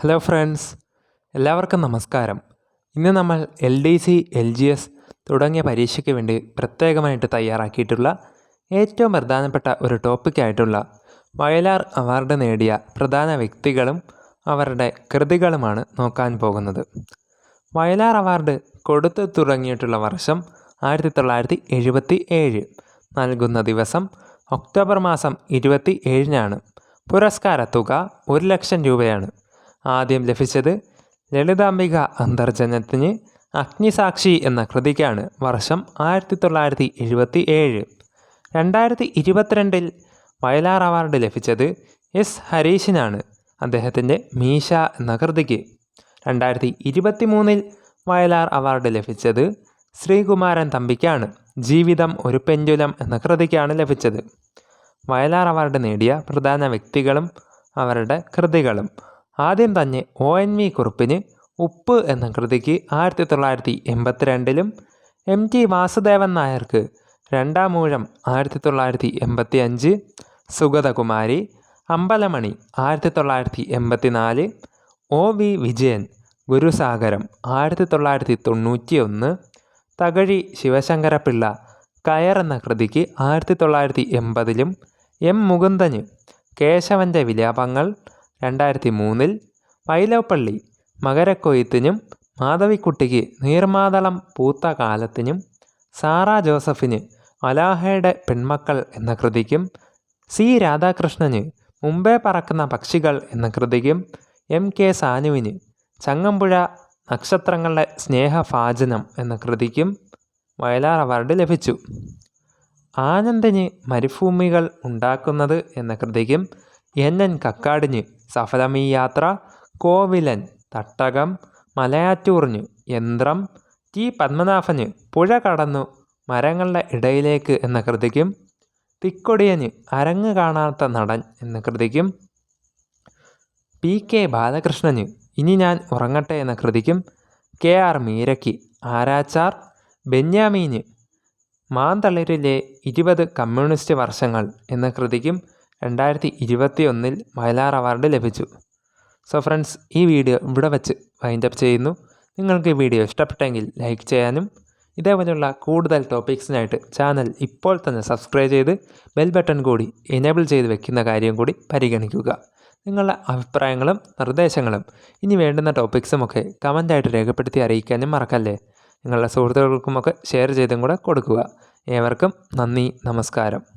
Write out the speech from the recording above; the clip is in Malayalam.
ഹലോ ഫ്രണ്ട്സ് എല്ലാവർക്കും നമസ്കാരം. ഇന്ന് നമ്മൾ L D C L G S തുടങ്ങിയ പരീക്ഷയ്ക്ക് വേണ്ടി പ്രത്യേകമായിട്ട് തയ്യാറാക്കിയിട്ടുള്ള ഏറ്റവും പ്രധാനപ്പെട്ട ഒരു ടോപ്പിക്കായിട്ടുള്ള വയലാർ അവാർഡ് നേടിയ പ്രധാന വ്യക്തികളും അവരുടെ കൃതികളുമാണ് നോക്കാൻ പോകുന്നത്. വയലാർ അവാർഡ് കൊടുത്തു തുടങ്ങിയിട്ടുള്ള വർഷം ആയിരത്തി തൊള്ളായിരത്തി എഴുപത്തി ഏഴ് നൽകുന്ന ദിവസം ഒക്ടോബർ മാസം ഇരുപത്തി ഏഴിനാണ് പുരസ്കാര തുക ഒരു ലക്ഷം രൂപയാണ്. ആദ്യം ലഭിച്ചത് ലളിതാംബിക അന്തർജനത്തിന് അഗ്നിസാക്ഷി എന്ന കൃതിക്കാണ് വർഷം ആയിരത്തി തൊള്ളായിരത്തി എഴുപത്തി ഏഴ് രണ്ടായിരത്തി ഇരുപത്തിരണ്ടിൽ വയലാർ അവാർഡ് ലഭിച്ചത് എസ് ഹരീഷിനാണ് അദ്ദേഹത്തിന്റെ മീശ എന്ന കൃതിക്ക്. രണ്ടായിരത്തി ഇരുപത്തി മൂന്നിൽ വയലാർ അവാർഡ് ലഭിച്ചത് ശ്രീകുമാരൻ തമ്പിക്കാണ് ജീവിതം ഒരു പെൻഡുലം എന്ന കൃതിക്കാണ് ലഭിച്ചത്. വയലാർ അവാർഡ് നേടിയ പ്രധാന വ്യക്തികളും അവരുടെ കൃതികളും ആദ്യം തന്നെ ഒ എൻ വി കുറുപ്പിന് ഉപ്പ് എന്ന കൃതിക്ക് ആയിരത്തി തൊള്ളായിരത്തി എൺപത്തിരണ്ടിലും എം ടി വാസുദേവൻ നായർക്ക് രണ്ടാം മൂഴം ആയിരത്തി തൊള്ളായിരത്തി എൺപത്തി അഞ്ച് സുഗതകുമാരി അമ്പലമണി ആയിരത്തി തൊള്ളായിരത്തി എൺപത്തി നാല് ഒ വി വിജയൻ ഗുരുസാഗരം ആയിരത്തി തൊള്ളായിരത്തി തൊണ്ണൂറ്റി ഒന്ന് തകഴി ശിവശങ്കരപിള്ള കയർ എന്ന കൃതിക്ക് ആയിരത്തി തൊള്ളായിരത്തി എൺപതിലും എം മുകുന്ദന് കേശവന്റെ വിലാപങ്ങൾ രണ്ടായിരത്തി മൂന്നിൽ വൈലവപ്പള്ളി മകരക്കൊയ്ത്തിനും മാധവിക്കുട്ടിക്ക് നീർമാതളം പൂത്ത കാലത്തിനും സാറ ജോസഫിന് അലാഹയുടെ പെൺമക്കൾ എന്ന കൃതിക്കും സി രാധാകൃഷ്ണന് മുമ്പേ പറക്കുന്ന പക്ഷികൾ എന്ന കൃതിക്കും എം കെ സാനുവിന് ചങ്ങമ്പുഴ നക്ഷത്രങ്ങളുടെ സ്നേഹഫാചനം എന്ന കൃതിക്കും വയലാർ അവാർഡ് ലഭിച്ചു. ആനന്ദിന് മരുഭൂമികൾ ഉണ്ടാക്കുന്നത് എന്ന കൃതിക്കും എൻ എൻ കക്കാടിഞ്ഞ് സഫലമീ യാത്ര കോവിലൻ തട്ടകം മലയാറ്റൂറിഞ്ഞ് യന്ത്രം ടി പത്മനാഭന് പുഴ കടന്നു മരങ്ങളുടെ ഇടയിലേക്ക് എന്ന കൃതിക്കും തിക്കൊടിയന് അരങ്ങ് കാണാത്ത നടൻ എന്ന കൃതിക്കും പി കെ ബാലകൃഷ്ണന് ഇനി ഞാൻ ഉറങ്ങട്ടെ എന്ന കൃതിക്കും കെ ആർ മീരയ്ക്ക് ആരാച്ചാർ ബെന്യാമീന് മാന്തളിരിലെ ഇരുപത് കമ്മ്യൂണിസ്റ്റ് വർഷങ്ങൾ എന്ന കൃതിക്കും രണ്ടായിരത്തി ഇരുപത്തി ഒന്നിൽ വയലാർ അവാർഡ് ലഭിച്ചു. സോ ഫ്രണ്ട്സ് ഈ വീഡിയോ ഇവിടെ വെച്ച് വൈൻഡപ്പ് ചെയ്യുന്നു. നിങ്ങൾക്ക് ഈ വീഡിയോ ഇഷ്ടപ്പെട്ടെങ്കിൽ ലൈക്ക് ചെയ്യാനും ഇതേപോലെയുള്ള കൂടുതൽ ടോപ്പിക്സിനായിട്ട് ചാനൽ ഇപ്പോൾ തന്നെ സബ്സ്ക്രൈബ് ചെയ്ത് ബെൽ ബട്ടൺ കൂടി എനേബിൾ ചെയ്ത് വെക്കുന്ന കാര്യം കൂടി പരിഗണിക്കുക. നിങ്ങളുടെ അഭിപ്രായങ്ങളും നിർദ്ദേശങ്ങളും ഇനി വേണ്ടുന്ന ടോപ്പിക്സുമൊക്കെ കമന്റായിട്ട് രേഖപ്പെടുത്തി അറിയിക്കാനും മറക്കല്ലേ? നിങ്ങളുടെ സുഹൃത്തുക്കൾക്കുമൊക്കെ ഷെയർ ചെയ്തും കൂടെ കൊടുക്കുക. ഏവർക്കും നന്ദി നമസ്കാരം.